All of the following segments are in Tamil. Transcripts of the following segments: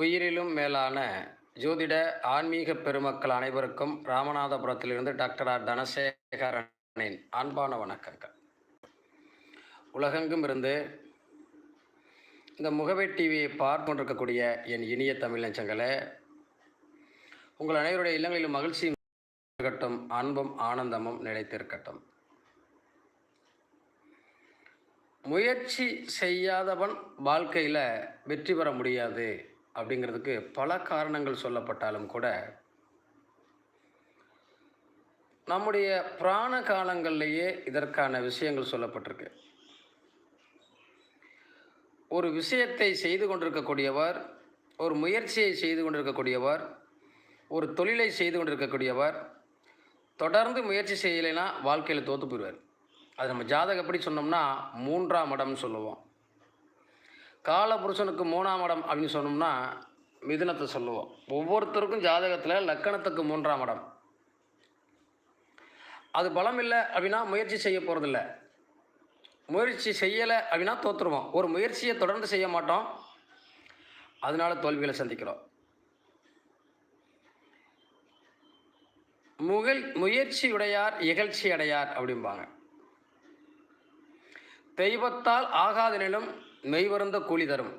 உயிரிலும் மேலான ஜோதிட ஆன்மீக பெருமக்கள் அனைவருக்கும் ராமநாதபுரத்திலிருந்து டாக்டர் ஆர். தனசேகரனின் அன்பான வணக்கங்கள். உலகெங்கும் இருந்து இந்த முகவை டிவியை பார்த்து கொண்டிருக்கக்கூடிய என் இனிய தமிழ் நெஞ்சங்களே உங்கள் அனைவருடைய இல்லங்களிலும் மகிழ்ச்சியும் இருக்கட்டும் அன்பும் ஆனந்தமும் நிலைத்திருக்கட்டும். முயற்சி செய்யாதவன் வாழ்க்கையில் வெற்றி பெற முடியாது. அப்படிங்கிறதுக்கு பல காரணங்கள் சொல்லப்பட்டாலும் கூட நம்முடைய பிராண காலங்கள்லேயே இதற்கான விஷயங்கள் சொல்லப்பட்டிருக்கு. ஒரு விஷயத்தை செய்து கொண்டிருக்கக்கூடியவர் ஒரு முயற்சியை செய்து கொண்டிருக்கக்கூடியவர் ஒரு தொழிலை செய்து கொண்டிருக்கக்கூடியவர் தொடர்ந்து முயற்சி செய்யலைன்னா வாழ்க்கையில் தோற்று போயிடுவார் அது நம்ம ஜாதகம் சொன்னோம்னா மூன்றாம் இடம்னு சொல்லுவோம். காலபுருஷனுக்கு மூணாம் இடம் அப்படின்னு சொன்னோம்னா மிதுனத்தை சொல்லுவோம். ஒவ்வொருத்தருக்கும் ஜாதகத்தில் லக்கணத்துக்கு மூன்றாம் இடம். அது பலம் இல்லை அப்படின்னா முயற்சி செய்ய போகிறதில்ல முயற்சி செய்யலை அப்படின்னா தோற்றுருவோம் ஒரு முயற்சியை தொடர்ந்து செய்ய மாட்டோம். அதனால தோல்விகளை சந்திக்கிறோம். முகல் முயற்சி உடையார் இகழ்ச்சி அடையார் அப்படிம்பாங்க. தெய்வத்தால் ஆகாதெனிலும் மெய்வருந்த கூலி தரும்.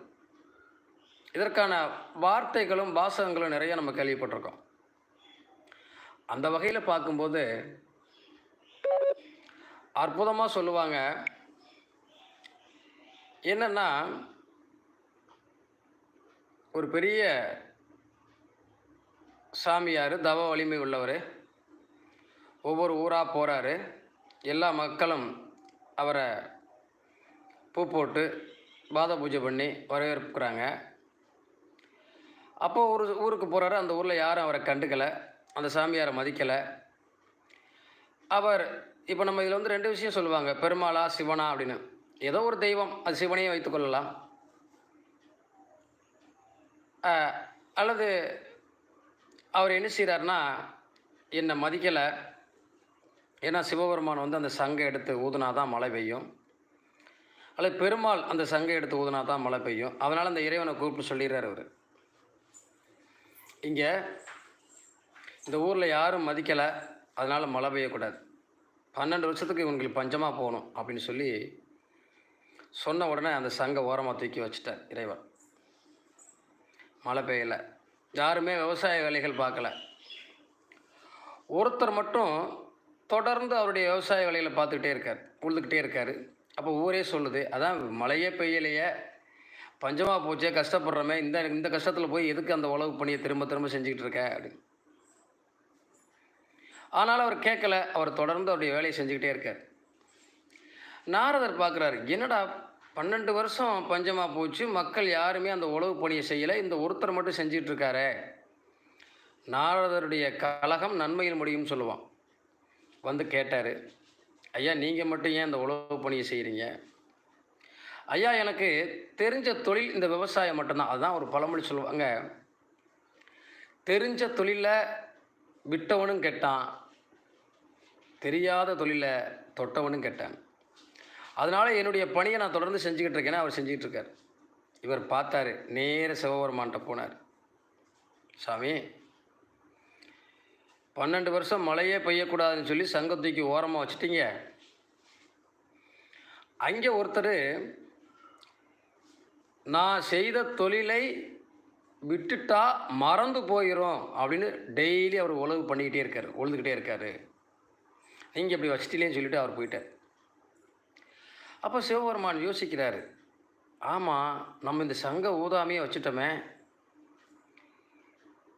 இதற்கான வார்த்தைகளும் வாசகங்களும் நிறைய நம்ம கேள்விப்பட்டிருக்கோம். அந்த வகையில் பார்க்கும்போது அற்புதமாக சொல்லுவாங்க. என்னென்னா ஒரு பெரிய சாமியார் தவ வலிமை உள்ளவர் ஒவ்வொரு ஊராக போகிறாரு எல்லா மக்களும் அவரை பூ போட்டு பாத பூஜை பண்ணி வரவேற்கிறாங்க. அப்போது ஒரு ஊருக்கு போகிறாரு அந்த ஊரில் யாரும் அவரை கண்டுக்கலை. அந்த சாமியாரை மதிக்கலை. அவர் இப்போ நம்ம இதில் வந்து ரெண்டு விஷயம் சொல்லுவாங்க. பெருமாளா சிவனா அப்படின்னு. ஏதோ ஒரு தெய்வம் அது சிவனையும் வைத்துக்கொள்ளலாம் அல்லது அவர் என்ன செய்கிறாருன்னா என்னை மதிக்கலை. ஏன்னா சிவபெருமான் வந்து அந்த சங்கை எடுத்து ஊதுனா தான் மழை பெய்யும். அல்லது பெருமாள் அந்த சங்கை எடுத்து ஊதுனா தான் மழை பெய்யும். அதனால் அந்த இறைவனை கூப்பிட்டு சொல்லிடுறார் அவர். இங்கே இந்த ஊரில் யாரும் மதிக்கலை. அதனால் மழை பெய்யக்கூடாது. பன்னெண்டு வருஷத்துக்கு இவங்களுக்கு பஞ்சமாக போகணும் அப்படின்னு சொல்லி சொன்ன உடனே அந்த சங்கை ஓரமாக தூக்கி வச்சுட்டார் இறைவன். மழை பெய்யலை. யாருமே விவசாய வேலைகள் பார்க்கல. ஒருத்தர் மட்டும் தொடர்ந்து அவருடைய விவசாய வேலைகளை பார்த்துக்கிட்டே இருக்கார் உழுதுகிட்டே இருக்கார். அப்போ ஊரே சொல்லுது அதான் மழையே பெய்யலையே பஞ்சமாக போச்சே கஷ்டப்படுறோமே இந்த இந்த கஷ்டத்தில் போய் எதுக்கு அந்த உழவு பணியை திரும்ப திரும்ப செஞ்சுக்கிட்டு இருக்க? அப்படின்னு. ஆனால் அவர் கேட்கல அவர் தொடர்ந்து அவருடைய வேலையை செஞ்சுக்கிட்டே இருக்கார். நாரதர் பார்க்குறாரு என்னடா பன்னெண்டு வருஷம் பஞ்சமாக போச்சு மக்கள் யாருமே அந்த உழவு பணியை செய்யலை இந்த ஒருத்தர் மட்டும் செஞ்சிட்டு இருக்காரே. நாரதருடைய கலகம் நன்மையில் முடியும்னு சொல்லுவான். வந்து கேட்டார் ஐயா நீங்கள் மட்டும் ஏன் இந்த உழவு பணியை செய்கிறீங்க ஐயா எனக்கு தெரிஞ்ச தொழில் இந்த விவசாயம் மட்டும்தான். அதுதான் ஒரு பழமொழி சொல்லுவாங்க. தெரிஞ்ச தொழிலை விட்டவனும் கெட்டான். தெரியாத தொழிலை தொட்டவனும் கெட்டான். அதனால் என்னுடைய பணியை நான் தொடர்ந்து செஞ்சுக்கிட்டு இருக்கேன்னு அவர் செஞ்சுக்கிட்டு இருக்கார். இவர் பார்த்தாரு நேர சிவபெருமான்கிட்ட போனார். சாமி பன்னெண்டு வருஷம் மழையே பெய்யக்கூடாதுன்னு சொல்லி சங்கம் தூக்கி ஓரமாக வச்சிட்டீங்க. அங்கே ஒருத்தர் நான் செய்த தொழிலை விட்டுட்டா மறந்து போயிடும் அப்படின்னு டெய்லி அவர் உழவு பண்ணிக்கிட்டே இருக்கார் உழுதுகிட்டே இருக்கார். நீங்கள் இப்படி வச்சிட்டிலேன்னு சொல்லிட்டு அவர் போயிட்டார். அப்போ சிவபெருமான் யோசிக்கிறாரு ஆமாம் நம்ம இந்த சங்க ஊதாமையே வச்சுட்டோமே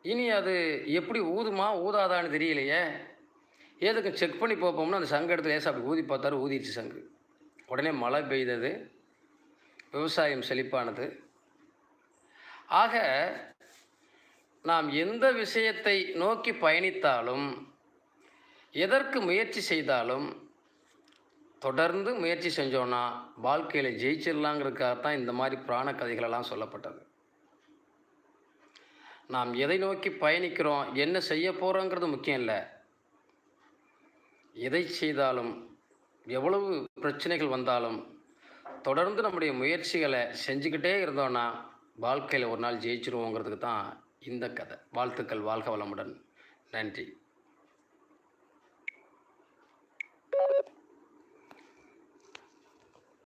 இனி அது எப்படி ஊதுமா ஊதாதான்னு தெரியலையே. எதுக்கு செக் பண்ணி பார்ப்போம்னா அந்த சங்க இடத்துல லேசாக அப்படி ஊதி பார்த்தாரு ஊதிடுச்சு சங்கு. உடனே மழை பெய்தது. விவசாயம் செழிப்பானது. ஆக நாம் எந்த விஷயத்தை நோக்கி பயணித்தாலும் எதற்கு முயற்சி செய்தாலும் தொடர்ந்து முயற்சி செஞ்சோன்னா வாழ்க்கையில் ஜெயிச்சிடலாங்கிறதுக்காகத்தான் இந்த மாதிரி புராண கதைகளெல்லாம் சொல்லப்பட்டது. நாம் எதை நோக்கி பயணிக்கிறோம் என்ன செய்ய போகிறோங்கிறது முக்கியம் இல்லை. எதை செய்தாலும் எவ்வளவு பிரச்சனைகள் வந்தாலும் தொடர்ந்து நம்முடைய முயற்சிகளை செஞ்சுக்கிட்டே இருந்தோன்னா வாழ்க்கையில் ஒரு நாள் ஜெயிச்சிருவோங்கிறதுக்கு தான் இந்த கதை. வாழ்த்துக்கள் வாழ்க வளமுடன். நன்றி.